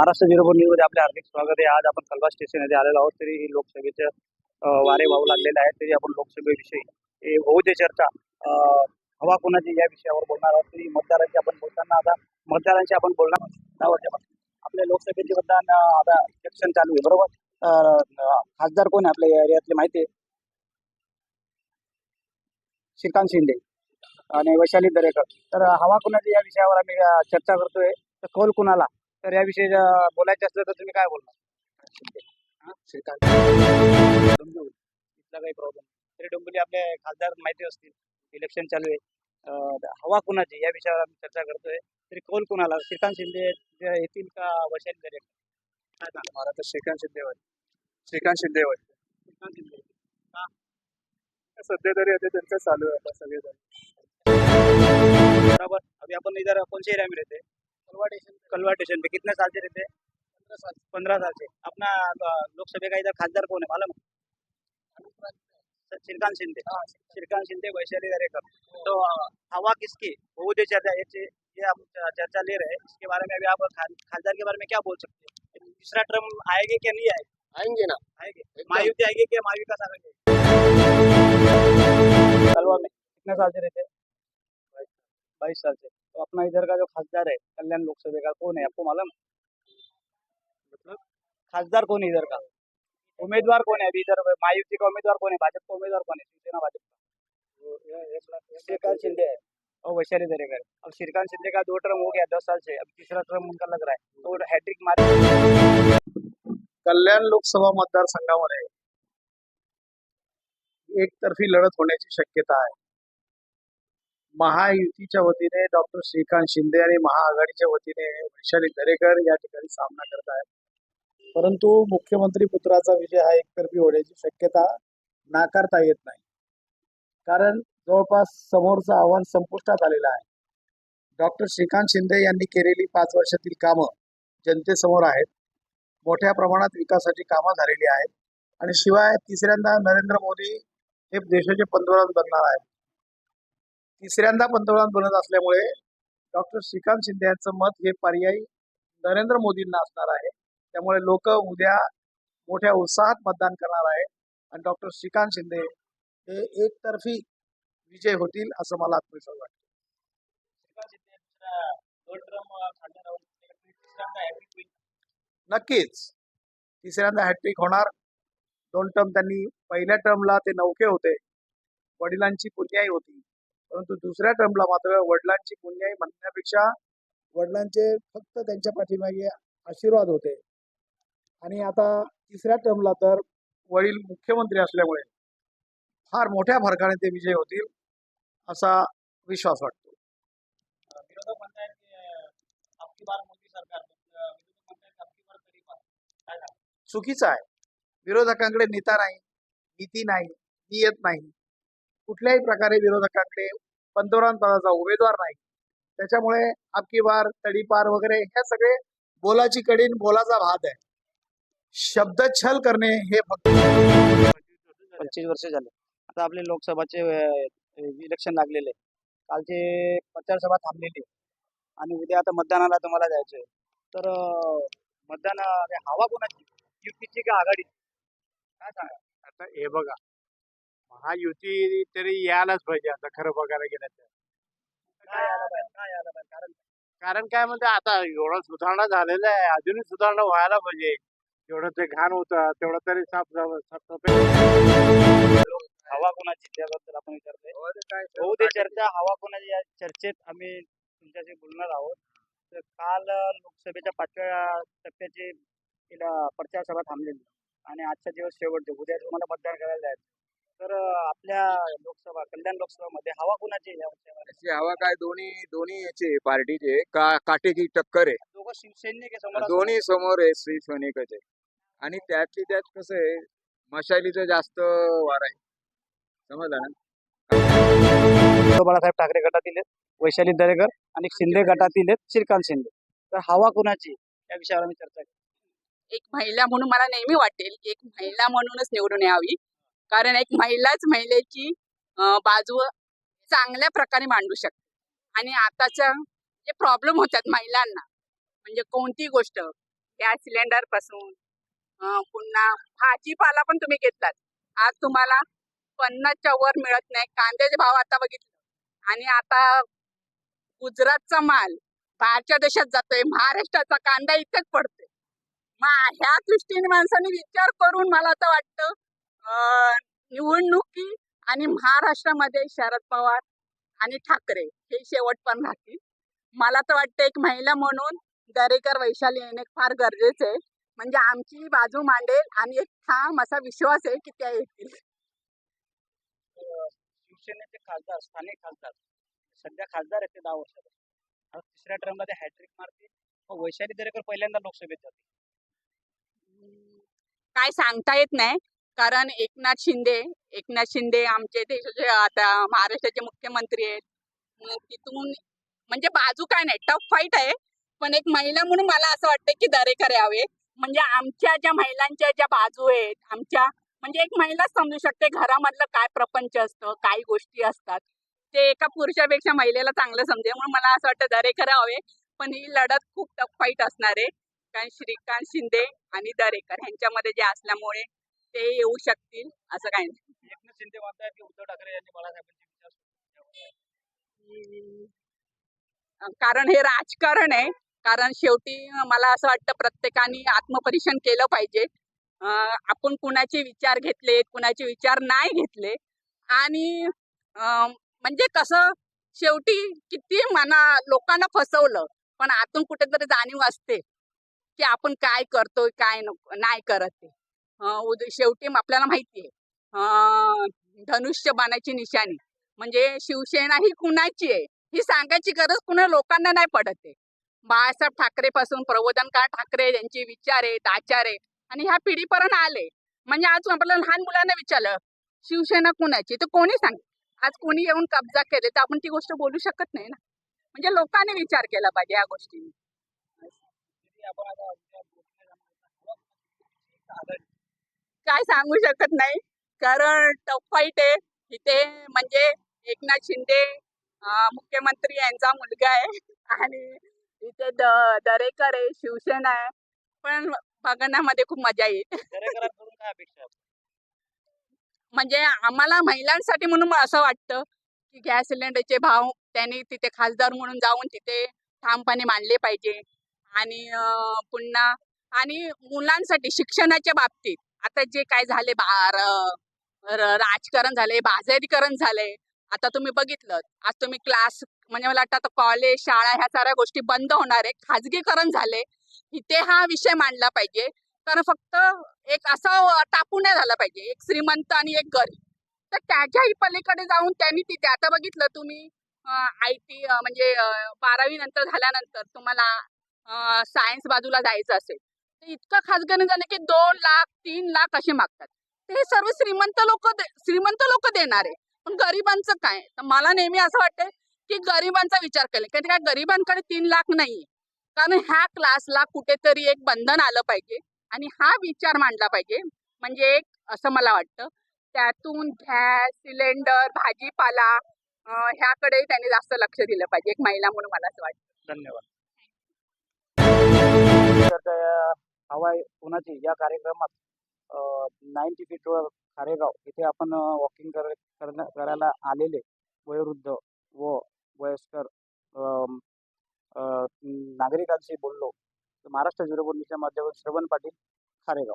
Maharashtra zero न्यूजमध्ये आपले हार्दिक स्वागत आहे. आज आपण कलवा स्टेशन येथे आलेलो आहोत. तरी लोकसभेचे वारे वाहू लागलेले आहेत. तरी आपण लोकसभेविषयी होऊ दे चर्चा. हवा कोणाची या विषयावर बोलणार आहोत. तरी मतदारांची आपण बोलताना आता मतदारांशी आपण बोलणार वर्षापासून आपल्या लोकसभेचे मतदान आता इलेक्शन चालू आहे बरोबर? खासदार कोण आहे आपल्या एरियातले माहिती आहे? श्रीकांत शिंदे आणि वैशाली दरेकर. तर हवा कोणाची या विषयावर आम्ही चर्चा करतोय. तर कौल कुणाला? तर याविषयी बोलायचे असलं तर तुम्ही काय बोलणार? हा? श्रीकांत इथला काही प्रॉब्लेम तरी डोंबिवली आपले खासदार माहिती असतील. इलेक्शन चालू आहे. हवा कुणाची या विषयावर आम्ही चर्चा करतोय. तरी कौल कुणाला? श्रीकांत शिंदे येतील का वैशाली दरेकर काय सांगा मला तर श्रीकांत शिंदेवर श्रीकांत शिंदेवर श्रीकांत शिंदे सध्या तरी आता त्यांचं चालू आहे आता सगळेजण. बराबर. अभी अपन इधर कौन से एरिया में रहते हैं कलवा स्टेशन पे? कितने साल से रहते साल पंद्रह साल से. अपना लोकसभा का इधर खासदार कौन है? मालूम श्रीकांत शिंदे. श्रीकांत शिंदे. वैशाली दरेकर तो हवा किसकी? वो दे चर्चा ये हम चर्चा ले रहे हैं. इसके बारे में अभी आप खासदार के बारे में क्या बोल सकते हैं? तीसरा टर्म आएगा क्या नहीं आएगा? आएँगे ना. आएँगे. महायुति आएगी क्या महाविकास आएँगे? कलवा में. कितने साल से रहते हैं? बाईस साल से. तो अपना इधर का जो खासदार है कल्याण लोकसभा का कौन है आपको मालूम? है? मतलब? खासदार कौन है इधर का उम्मीदवार कौन है अभी इधर महायुति का उम्मीदवार कौन है भाजपा का उम्मीदवार कौन है शिवसेना भाजपा श्रीकांत शिंदे है और वैशाली दरेकर. अब श्रीकांत शिंदे का दो टर्म हो गया दस साल से. अब तीसरा टर्म उनका लग रहा है. तो हैट्रिक मार कल्याण लोकसभा मतदारसंघामध्ये एकतर्फी लढत होण्याची शक्यता आहे. महायुतीच्या वतीने डॉक्टर श्रीकांत शिंदे आणि महाआघाडीच्या वतीने वैशाली दरेकर या ठिकाणी सामना करत आहेत परंतु मुख्यमंत्री पुत्राचा विजय हा एकतर्फी होण्याची शक्यता नाकारता येत नाही. कारण जवळपास समोरचं आव्हान संपुष्टात आलेलं आहे. डॉक्टर श्रीकांत शिंदे यांनी केलेली पाच वर्षातील कामं जनतेसमोर आहेत. मोठ्या प्रमाणात विकासाची कामं झालेली आहेत. आणि शिवाय तिसऱ्यांदा नरेंद्र मोदी हे देशाचे पंतप्रधान बनणार आहेत. तिसऱ्यांदा पंतप्रधान बनत असल्यामुळे डॉक्टर श्रीकांत शिंदे यांचं मत हे पर्यायी नरेंद्र मोदींना असणार आहे. त्यामुळे लोक उद्या मोठ्या उत्साहात मतदान करणार आहे आणि डॉक्टर श्रीकांत शिंदे हे एकतर्फी विजय होतील असं मला आत्मविश्वास वाटतो. नक्कीच. तिसऱ्यांदा हॅट्रिक होणार. दोन टर्म त्यांनी पहिल्या टर्मला ते नौके होते. वडिलांची पुण्याई होती. परंतु दुसऱ्या टर्मला मात्र वडिलांची पुण्याई म्हणण्यापेक्षा वडिलांचे फक्त त्यांच्या पाठीमागे आशीर्वाद होते. आणि आता तिसऱ्या टर्मला तर वडील मुख्यमंत्री असल्यामुळे फार मोठ्या फरकाने ते विजय होतील असा विश्वास वाटतो. चुकीचं आहे. विरोधकांकडे नेता नाही नीती नाही नियत नाही. कुठल्याही प्रकारे विरोधकांकडे पंतप्रधान पदाचा उमेदवार नाही. त्याच्यामुळे आपकी बार तडीपार वगैरे हे सगळे बोलाची कडीन बोलाचा भात आहे. शब्दछल करणे हे फक्त पंचवीस वर्ष झाले. आता आपले लोकसभाचे इलेक्शन लागलेले. कालचे प्रचार सभा थांबलेली. आहे. आणि उद्या आता मतदानाला तुम्हाला जायचंय तर मतदान हवा कोणाची? युतीची का आघाडी काय सांगा आता हे बघा महायुती तरी यायलाच पाहिजे आता खरं बघायला गेलं तर. काय यायला पाहिजे काय यायला पाहिजे कारण कारण काय म्हणते आता एवढं सुधारणा झालेलं आहे अजूनही सुधारणा व्हायला पाहिजे. जेवढं ते घाण होतं तेवढं तरी साफ साफसफाई हवा कोणाची त्याबद्दल आपण विचारतोय. होऊ दे चर्चा हवा कोणाची या चर्चेत आम्ही तुमच्याशी बोलणार आहोत. तर काल लोकसभेच्या पाचव्या टप्प्याची इला प्रचार सभा थांबलेली. आणि आजचा दिवस शेवटचे उद्या तुम्हाला मतदान करायला जायचं. तर आपल्या लोकसभा कल्याण लोकसभामध्ये हवा कोणाची आहे या विषयावर त्याची हवा काय दोन्ही दोन्ही याचे पार्टीचे का काटेची टक्कर आहे. दोघं शिवसैनिक आहे समोर दोन्ही समोर आहे श्री सैनिकच आहे. आणि त्यातली त्यात कसं आहे मशालीचं जास्त वार आहे. समजलं ना? उद्धव बाळासाहेब ठाकरे गटातील आहेत, वैशाली दरेकर आणि शिंदे गटातील आहेत श्रीकांत शिंदे. तर हवा कुणाची या विषयावर आम्ही चर्चा करू. एक महिला म्हणून मला नेहमी वाटेल की एक महिला म्हणूनच निवडून यावी. कारण एक महिलाच महिलेची बाजू चांगल्या प्रकारे मांडू शकते. आणि आताच्या जे प्रॉब्लेम होतात महिलांना म्हणजे कोणती गोष्ट? गॅस सिलेंडरपासून पुन्हा भाजीपाला पण तुम्ही घेतलात. आज तुम्हाला पन्नासच्या वर मिळत नाही. कांद्याचे भाव आता बघितले. आणि आता गुजरातचा माल बाहेरच्या देशात जातोय. महाराष्ट्राचा कांदा इथेच पडतोय. मग ह्या दृष्टीने माणसाने विचार करून मला आता वाटतं निवडणुकी आणि महाराष्ट्रामध्ये शरद पवार आणि ठाकरे हे शेवट पण राहतील. मला तर वाटतं एक महिला म्हणून दरेकर वैशाली येणे फार गरजेचे आहे. म्हणजे आमची बाजू मांडेल आणि एक ठाम असा विश्वास आहे की त्या येतील. शिवसेनेचे खासदार स्थानिक खासदार सध्या खासदार आहेत ते दहा वर्षापासून आता तिसऱ्या टर्ममध्ये हॅट्रिक मारते मग वैशाली दरेकर पहिल्यांदा लोकसभेत जाते काय सांगता येत नाही. कारण एकनाथ शिंदे एकनाथ शिंदे आमचे देशाचे आता महाराष्ट्राचे मुख्यमंत्री आहेत. तिथून म्हणजे बाजू काय नाही टफ फाईट आहे. पण एक महिला म्हणून मला असं वाटतं की दरेकर यावे. म्हणजे आमच्या ज्या महिलांच्या ज्या बाजू आहेत आमच्या म्हणजे एक महिलाच समजू शकते घरामधलं काय प्रपंच असतं काय गोष्टी असतात. ते एका पुरुषापेक्षा महिलेला चांगलं समजेल म्हणून मला असं वाटतं दरेकर हवे पण ही लढत खूप टफ फाईट असणार आहे. कारण श्रीकांत शिंदे आणि दरेकर ह्यांच्यामध्ये जे असल्यामुळे ते येऊ शकतील असं काही नाही एकनाथ शिंदे म्हणतात की उद्धव ठाकरे यांनी बाळासाहेबांचे विचार सोडले. हम्म. कारण हे राजकारण आहे कारण शेवटी मला असं वाटतं प्रत्येकाने आत्मपरीक्षण केलं पाहिजे आपण कुणाचे विचार घेतले कुणाचे विचार नाही घेतले आणि म्हणजे कसं शेवटी किती मना लोकांना फसवलं पण आतून कुठेतरी जाणीव असते की आपण काय करतोय काय नको नाही करत ते शेवटी आपल्याला माहिती आहे धनुष्य बाणाची निशाणी. म्हणजे शिवसेना ही कुणाची आहे? ही सांगायची गरज कुणा लोकांना नाही पडत आहे. बाळासाहेब ठाकरे पासून प्रबोधनकार ठाकरे यांचे विचार आहेत आचार आहे आणि ह्या पिढीपर्यंत आले. म्हणजे आज आपल्याला लहान मुलांना विचारलं शिवसेना कुणाची? तर कोणी सांग आज कोणी येऊन कब्जा केले तर आपण ती गोष्ट बोलू शकत नाही ना. म्हणजे लोकांनी विचार केला पाहिजे या गोष्टीने. काय सांगू शकत नाही. कारण टफ फाईट आहे. इथे म्हणजे एकनाथ शिंदे मुख्यमंत्री यांचा मुलगा आहे. आणि इथे द दरेकर आहे शिवसेना आहे. पण बघण्यामध्ये खूप मजा येईल. म्हणजे आम्हाला महिलांसाठी म्हणून असं वाटतं की गॅस सिलेंडरचे भाव त्यांनी तिथे खासदार म्हणून जाऊन तिथे ठामपणे मांडले पाहिजे. आणि पुन्हा आणि मुलांसाठी शिक्षणाच्या बाबतीत आता जे काय झाले राजकारण झाले बाजारीकरण झाले आता तुम्ही बघितलं. आज तुम्ही क्लास म्हणजे मला वाटतं आता कॉलेज शाळा ह्या साऱ्या गोष्टी बंद होणार आहे खाजगीकरण झाले. इथे हा विषय मांडला पाहिजे. कारण फक्त एक असं टापू नाही झाला पाहिजे. एक श्रीमंत आणि एक गरीब. तर त्याच्याही पलीकडे जाऊन त्यांनी तिथे आता बघितलं तुम्ही आय टी म्हणजे बारावी नंतर झाल्यानंतर तुम्हाला सायन्स बाजूला जायचं असेल. इतकं खाजगीकरण झालं की दोन लाख तीन लाख असे मागतात. हे सर्व श्रीमंत लोक श्रीमंत लोक देणार आहे. पण गरिबांचं काय? तर मला नेहमी असं वाटतं की गरिबांचा विचार केला. कारण काय? गरिबांकडे तीन लाख नाही कारण ह्या क्लासला कुठेतरी एक बंधन आलं पाहिजे आणि हा विचार मांडला पाहिजे. म्हणजे एक असं मला वाटतं. त्यातून गॅस सिलेंडर भाजीपाला ह्याकडे त्यांनी जास्त लक्ष दिलं पाहिजे. एक महिला म्हणून मला असं वाटतं. धन्यवाद. हवाय या कोणाची? या कार्यक्रमात नाईन्टी फीट खारेगाव इथे आपण वॉकिंग कर करण्या- करायला आलेले वयोवृद्ध व वयस्कर नागरिकांशी बोललो. महाराष्ट्र झिरो बोलणीच्या माध्यमातून श्रवण पाटील खारेगाव.